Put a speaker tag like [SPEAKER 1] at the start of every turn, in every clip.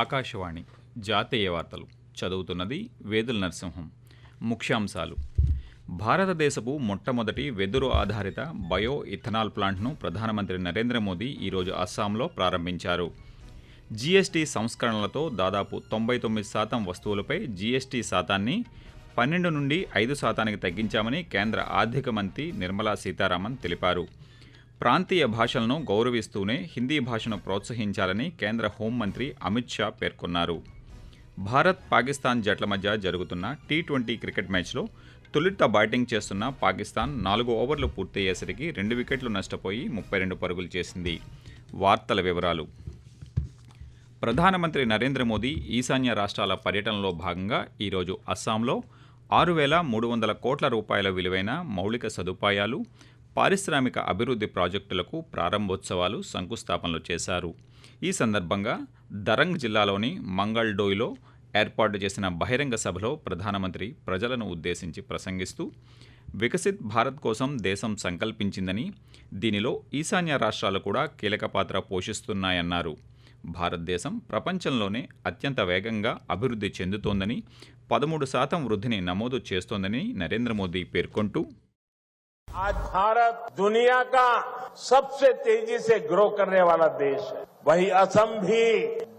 [SPEAKER 1] ఆకాశవాణి జాతీయ వార్తలు చదువుతున్నది వేదుల నరసింహం ముఖ్యాంశాలు భారతదేశపు మొట్టమొదటి వెదురు ఆధారిత బయో ఇథనాల్ ప్లాంట్ను ప్రధానమంత్రి నరేంద్ర మోదీ ఈరోజు అస్సాంలో ప్రారంభించారు జీఎస్టీ సంస్కరణలతో దాదాపు తొంభై తొమ్మిది శాతం వస్తువులపై జీఎస్టీ శాతాన్ని పన్నెండు నుండి ఐదు శాతానికి తగ్గించామని కేంద్ర ఆర్థిక మంత్రి నిర్మలా సీతారామన్ తెలిపారు ప్రాంతీయ భాషలను గౌరవిస్తూనే హిందీ భాషను ప్రోత్సహించాలని కేంద్ర హోంమంత్రి అమిత్ షా పేర్కొన్నారు భారత్ పాకిస్తాన్ జట్ల మధ్య జరుగుతున్న టీ ట్వంటీ క్రికెట్ మ్యాచ్లో తొలుత బ్యాటింగ్ చేస్తున్న పాకిస్తాన్ నాలుగు ఓవర్లు పూర్తయ్యేసరికి రెండు వికెట్లు నష్టపోయి ముప్పై రెండు పరుగులు చేసింది వార్తల వివరాలు ప్రధానమంత్రి నరేంద్ర మోదీ ఈశాన్య రాష్ట్రాల పర్యటనలో భాగంగా ఈరోజు అస్సాంలో ఆరు వేల మూడు వందల కోట్ల రూపాయల విలువైన మౌలిక సదుపాయాలు పారిశ్రామిక అభివృద్ధి ప్రాజెక్టులకు ప్రారంభోత్సవాలు శంకుస్థాపనలు చేశారు ఈ సందర్భంగా దరంగ్ జిల్లాలోని మంగళ్డోయ్లో ఏర్పాటు చేసిన బహిరంగ సభలో ప్రధానమంత్రి ప్రజలను ఉద్దేశించి ప్రసంగిస్తూ వికసిత్ భారత్ కోసం దేశం సంకల్పించిందని దీనిలో ఈశాన్య రాష్ట్రాలు కూడా కీలక పాత్ర పోషిస్తున్నాయన్నారు భారతదేశం ప్రపంచంలోనే అత్యంత వేగంగా అభివృద్ధి చెందుతోందని పదమూడు శాతం వృద్ధిని నమోదు చేస్తోందని నరేంద్ర మోదీ పేర్కొంటూ
[SPEAKER 2] आज भारत दुनिया का सबसे तेजी से ग्रो करने वाला देश है वही असम भी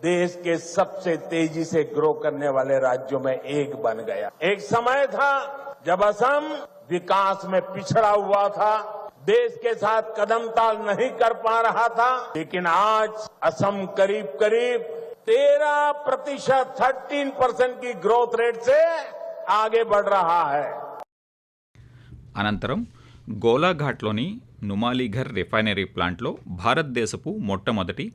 [SPEAKER 2] देश के सबसे तेजी से ग्रो करने वाले राज्यों में एक बन गया एक समय था जब असम विकास में पिछड़ा हुआ था देश के साथ कदम ताल नहीं कर पा रहा था लेकिन आज असम करीब करीब 13 प्रतिशत थर्टीन परसेंट की ग्रोथ रेट से आगे बढ़ रहा है
[SPEAKER 1] अनंतरम గోలాఘాట్లోని నుమాలీఘర్ రిఫైనరీ ప్లాంట్లో భారతదేశపు మొట్టమొదటి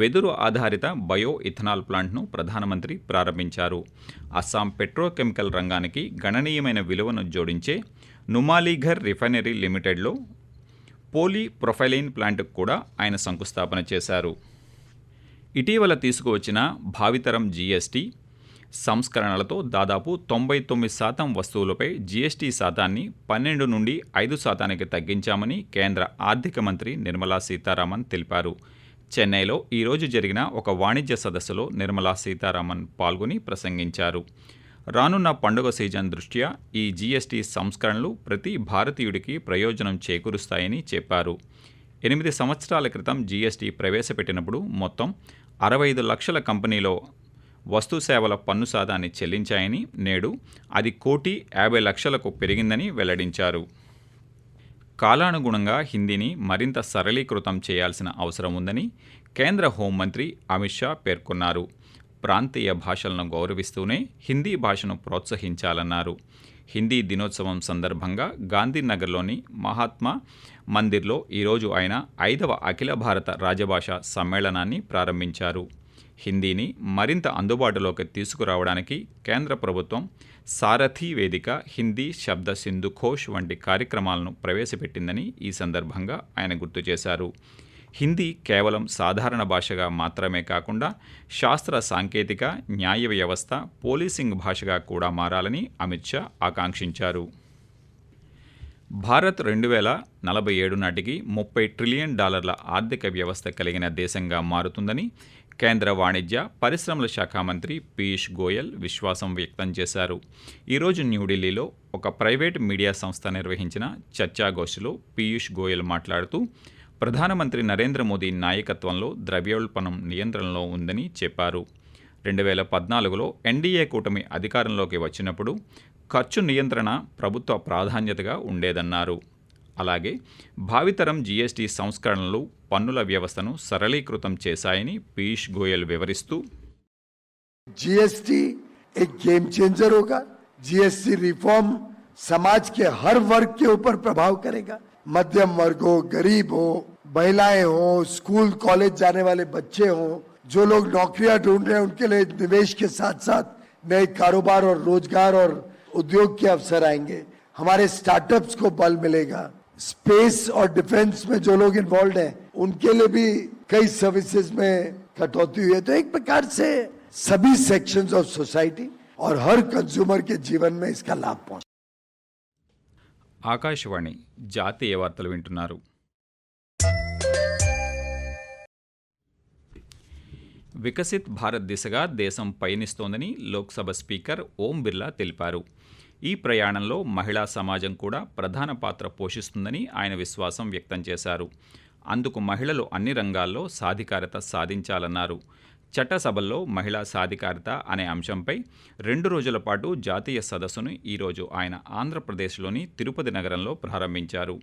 [SPEAKER 1] వెదురు ఆధారిత బయో ఇథనాల్ ప్లాంట్ను ప్రధానమంత్రి ప్రారంభించారు అస్సాం పెట్రోకెమికల్ రంగానికి గణనీయమైన విలువను జోడించే నుమాలీఘర్ రిఫైనరీ లిమిటెడ్లో పోలీ ప్రొఫైలైన్ ప్లాంట్కు కూడా ఆయన శంకుస్థాపన చేశారు ఇటీవల తీసుకువచ్చిన భావితరం జీఎస్టీ సంస్కరణలతో దాదాపు తొంభై తొమ్మిది శాతం వస్తువులపై జీఎస్టీ శాతాన్ని పన్నెండు నుండి ఐదు శాతానికి తగ్గించామని కేంద్ర ఆర్థిక మంత్రి నిర్మలా సీతారామన్ తెలిపారు చెన్నైలో ఈరోజు జరిగిన ఒక వాణిజ్య సదస్సులో నిర్మలా సీతారామన్ పాల్గొని ప్రసంగించారు రానున్న పండుగ సీజన్ దృష్ట్యా ఈ జీఎస్టీ సంస్కరణలు ప్రతి భారతీయుడికి ప్రయోజనం చేకూరుస్తాయని చెప్పారు ఎనిమిది సంవత్సరాల క్రితం జీఎస్టీ ప్రవేశపెట్టినప్పుడు మొత్తం అరవై ఐదు లక్షల కంపెనీలో వస్తుసేవల పన్ను సాదాన్ని చెల్లించాయని నేడు అది కోటి యాభై లక్షలకు పెరిగిందని వెల్లడించారు కాలానుగుణంగా హిందీని మరింత సరళీకృతం చేయాల్సిన అవసరం ఉందని కేంద్ర హోంమంత్రి అమిత్ షా పేర్కొన్నారు ప్రాంతీయ భాషలను గౌరవిస్తూనే హిందీ భాషను ప్రోత్సహించాలన్నారు హిందీ దినోత్సవం సందర్భంగా గాంధీనగర్లోని మహాత్మా మందిర్లో ఈరోజు ఆయన ఐదవ అఖిల భారత రాజభాష సమ్మేళనాన్ని ప్రారంభించారు హిందీని మరింత అందుబాటులోకి తీసుకురావడానికి కేంద్ర ప్రభుత్వం సారథి వేదిక హిందీ శబ్ద సింధు ఘోష్ వంటి కార్యక్రమాలను ప్రవేశపెట్టిందని ఈ సందర్భంగా ఆయన గుర్తు చేశారు హిందీ కేవలం సాధారణ భాషగా మాత్రమే కాకుండా శాస్త్ర సాంకేతిక న్యాయ వ్యవస్థ పోలీసింగ్ భాషగా కూడా మారాలని అమిత్ షా ఆకాంక్షించారు భారత్ రెండు వేల నలభై ఏడు నాటికి ముప్పై ట్రిలియన్ డాలర్ల ఆర్థిక వ్యవస్థ కలిగిన దేశంగా మారుతుందని కేంద్ర వాణిజ్య పరిశ్రమల శాఖ మంత్రి పీయూష్ గోయల్ విశ్వాసం వ్యక్తం చేశారు ఈరోజు న్యూఢిల్లీలో ఒక ప్రైవేట్ మీడియా సంస్థ నిర్వహించిన చర్చాగోష్ఠిలో పీయూష్ గోయల్ మాట్లాడుతూ ప్రధానమంత్రి నరేంద్ర మోదీ నాయకత్వంలో ద్రవ్యోల్పణం నియంత్రణలో ఉందని చెప్పారు రెండు వేల పద్నాలుగులో ఎన్డీఏ కూటమి అధికారంలోకి వచ్చినప్పుడు ఖర్చు నియంత్రణ ప్రభుత్వ ప్రాధాన్యతగా ఉండేదన్నారు అలాగే భావితరం జీఎస్టీ సంస్కరణలు పన్నుల వ్యవస్థను సరళీకృతం చేయాయని พี ಶ್ గోయల్ వివరిస్తూ
[SPEAKER 3] జీఎస్టీ ఏ గేమ్ చేంజర్ హోగా జీఎస్సీ రిఫార్మ్ సమాజ్ కే హర్ వర్క్ కే ఉપર ప్రభావ కరేగా మధ్యమ వర్గో గరీబో బయలాయో స్కూల్ కాలేజ్ జానే wale బచ్చే హో జో లోగ్ నోకరియా ఢూంద్ రహే హే unke liye nivesh ke saath saath naye karobar aur rozgar aur udyog ke avsar aayenge hamare startups ko bal milega space और डिफेंस में जो लोग इन्वॉल्व हैं उनके लिए भी कई सर्विसेज में कटौती हुई है तो एक प्रकार से सभी सेक्शंस ऑफ सोसाइटी और हर कंज्यूमर के जीवन में इसका लाभ पहुंच
[SPEAKER 1] ఆకాశవాణి జాతీయ వార్తలు వింటున్నారు వికసిత్ భారత్ దిశగా దేశం పయనిస్తోందని లోక్సభ స్పీకర్ ఓం బిర్లా తెలిపారు ఈ ప్రయాణంలో మహిళా సమాజం కూడా ప్రధాన పాత్ర పోషిస్తుందని ఆయన విశ్వాసం వ్యక్తం చేశారు అందుకు మహిళలు అన్ని రంగాల్లో సాధికారత సాధించాలన్నారు చట్టసభల్లో మహిళా సాధికారత అనే అంశంపై రెండు రోజుల పాటు జాతీయ సదస్సును ఈరోజు ఆయన ఆంధ్రప్రదేశ్లోని తిరుపతి నగరంలో ప్రారంభించారు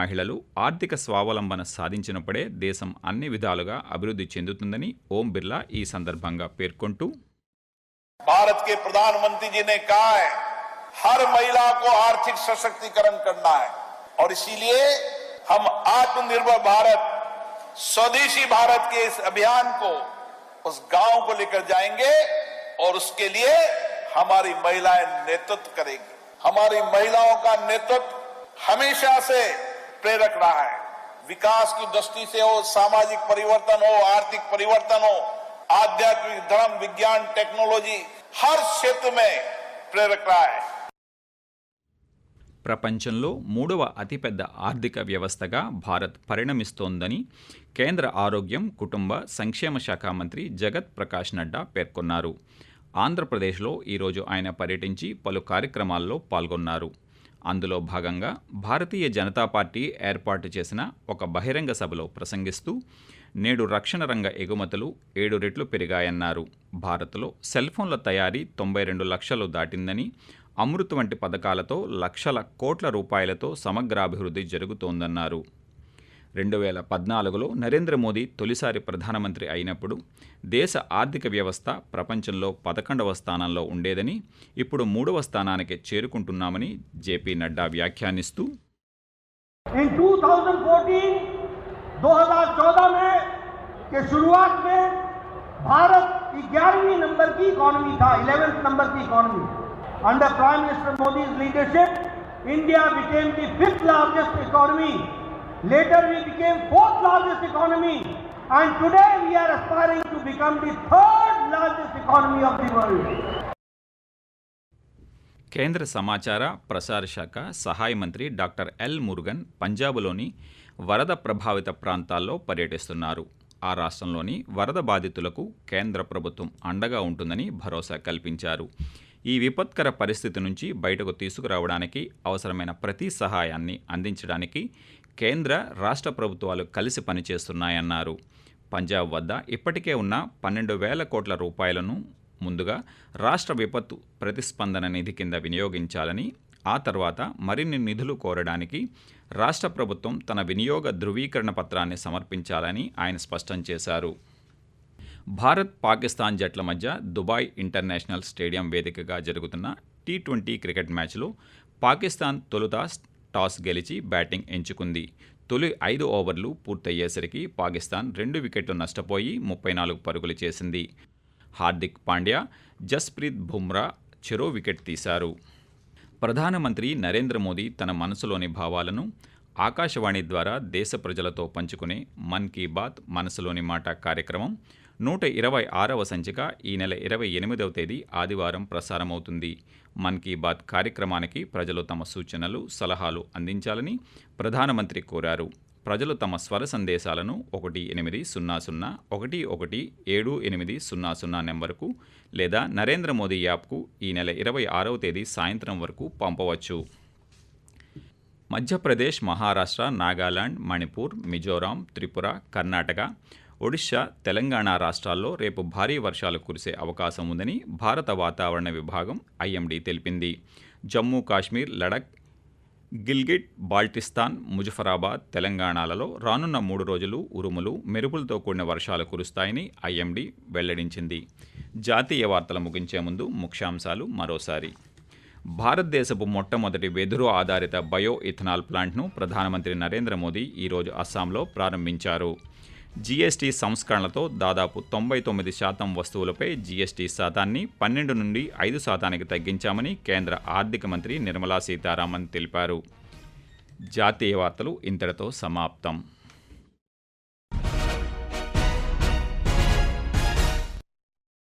[SPEAKER 1] మహిళలు ఆర్థిక స్వావలంబన సాధించినప్పుడే దేశం అన్ని విధాలుగా అభివృద్ధి చెందుతుందని ఓం బిర్లా ఈ సందర్భంగా పేర్కొంటూ
[SPEAKER 4] భారత్ కే ప్రధానమంత్రి జీ हर महिला को आर्थिक सशक्तिकरण करना है और इसीलिए हम आत्मनिर्भर भारत स्वदेशी भारत के इस अभियान को उस गांव को लेकर जाएंगे और उसके लिए हमारी महिलाएं नेतृत्व करेंगी हमारी महिलाओं का नेतृत्व हमेशा से प्रेरक रहा है विकास की दृष्टि से हो सामाजिक परिवर्तन हो आर्थिक परिवर्तन हो आध्यात्मिक धर्म विज्ञान टेक्नोलॉजी हर क्षेत्र में प्रेरक रहा है
[SPEAKER 1] ప్రపంచంలో మూడవ అతిపెద్ద ఆర్థిక వ్యవస్థగా భారత్ పరిణమిస్తోందని కేంద్ర ఆరోగ్యం కుటుంబ సంక్షేమ శాఖ మంత్రి జగత్ ప్రకాష్ నడ్డా పేర్కొన్నారు ఆంధ్రప్రదేశ్లో ఈరోజు ఆయన పర్యటించి పలు కార్యక్రమాల్లో పాల్గొన్నారు అందులో భాగంగా భారతీయ జనతా పార్టీ ఏర్పాటు చేసిన ఒక బహిరంగ సభలో ప్రసంగిస్తూ నేడు రక్షణ రంగ ఎగుమతులు ఏడు రెట్లు పెరిగాయన్నారు భారత్లో సెల్ ఫోన్ల తయారీ తొంభై రెండు లక్షలు దాటిందని అమృత్ వంటి పథకాలతో లక్షల కోట్ల రూపాయలతో సమగ్రాభివృద్ధి జరుగుతోందన్నారు రెండు వేల పద్నాలుగులో నరేంద్ర మోదీ తొలిసారి ప్రధానమంత్రి అయినప్పుడు దేశ ఆర్థిక వ్యవస్థ ప్రపంచంలో పదకొండవ స్థానంలో ఉండేదని ఇప్పుడు మూడవ స్థానానికి చేరుకుంటున్నామని జేపీ నడ్డా వ్యాఖ్యానిస్తూ
[SPEAKER 5] Under Prime Minister Modi's leadership, India became the fifth largest economy. Later we became fourth largest economy. And today we are aspiring to become the third largest economy of the world.
[SPEAKER 1] కేంద్ర సమాచార ప్రసార శాఖ సహాయ మంత్రి doctor L Murugan పంజాబ్లోని వరద ప్రభావిత ప్రాంతాల్లో పర్యటిస్తున్నారు ఆ రాష్ట్రంలోని వరద బాధితులకు కేంద్ర ప్రభుత్వం అండగా ఉంటుందని భరోసా కల్పించారు ఈ విపత్కర పరిస్థితి నుంచి బయటకు తీసుకురావడానికి అవసరమైన ప్రతి సహాయాన్ని అందించడానికి కేంద్ర రాష్ట్ర ప్రభుత్వాలు కలిసి పనిచేస్తున్నాయన్నారు పంజాబ్ వద్ద ఇప్పటికే ఉన్న పన్నెండు వేల కోట్ల రూపాయలను ముందుగా రాష్ట్ర విపత్తు ప్రతిస్పందన నిధి కింద వినియోగించాలని ఆ తర్వాత మరిన్ని నిధులు కోరడానికి రాష్ట్ర ప్రభుత్వం తన వినియోగ ధృవీకరణ పత్రాన్ని సమర్పించాలని ఆయన స్పష్టం చేశారు భారత్ పాకిస్తాన్ జట్ల మధ్య దుబాయ్ ఇంటర్నేషనల్ స్టేడియం వేదికగా జరుగుతున్న టీ ట్వంటీ క్రికెట్ మ్యాచ్లో పాకిస్తాన్ తొలుత టాస్ గెలిచి బ్యాటింగ్ ఎంచుకుంది తొలి ఐదు ఓవర్లు పూర్తయ్యేసరికి పాకిస్తాన్ రెండు వికెట్లు నష్టపోయి ముప్పై నాలుగు పరుగులు చేసింది హార్దిక్ పాండ్యా జస్ప్రీత్ బుమ్రా చెరో వికెట్ తీశారు ప్రధానమంత్రి నరేంద్ర మోదీ తన మనసులోని భావాలను ఆకాశవాణి ద్వారా దేశ ప్రజలతో పంచుకునే మన్ కీ బాత్ మనసులోని మాట కార్యక్రమం నూట ఇరవై ఆరవ సంచిక ఈ నెల ఇరవై ఎనిమిదవ తేదీ ఆదివారం ప్రసారమవుతుంది మన్ కీ బాత్ కార్యక్రమానికి ప్రజలు తమ సూచనలు సలహాలు అందించాలని ప్రధానమంత్రి కోరారు ప్రజలు తమ స్వర సందేశాలను ఒకటి ఎనిమిది సున్నా సున్నా ఒకటి ఒకటి ఏడు ఎనిమిది సున్నా సున్నా నెంబర్కు లేదా నరేంద్ర మోదీ యాప్కు ఈ నెల ఇరవై ఆరవ తేదీ సాయంత్రం వరకు పంపవచ్చు మధ్యప్రదేశ్ మహారాష్ట్ర నాగాలాండ్ మణిపూర్ మిజోరాం త్రిపుర కర్ణాటక ఒడిశా తెలంగాణ రాష్ట్రాల్లో రేపు భారీ వర్షాలు కురిసే అవకాశం ఉందని భారత వాతావరణ విభాగం ఐఎండీ తెలిపింది జమ్మూ కాశ్మీర్ లడక్ గిల్గిట్ బాల్టిస్తాన్ ముజఫరాబాద్ తెలంగాణలలో రానున్న మూడు రోజులు ఉరుములు మెరుపులతో కూడిన వర్షాలు కురుస్తాయని ఐఎండీ వెల్లడించింది జాతీయ వార్తలు ముగించే ముందు ముఖ్యాంశాలు మరోసారి భారతదేశపు మొట్టమొదటి వెదురు ఆధారిత బయో ఇథనాల్ ప్లాంట్ను ప్రధానమంత్రి నరేంద్ర మోదీ ఈరోజు అస్సాంలో ప్రారంభించారు జీఎస్టీ సంస్కరణలతో దాదాపు తొంభై తొమ్మిది శాతం వస్తువులపై జీఎస్టీ శాతాన్ని పన్నెండు నుండి ఐదు శాతానికి తగ్గించామని కేంద్ర ఆర్థిక మంత్రి నిర్మలా సీతారామన్ తెలిపారు జాతీయ వార్తలు ఇంతటితో సమాప్తం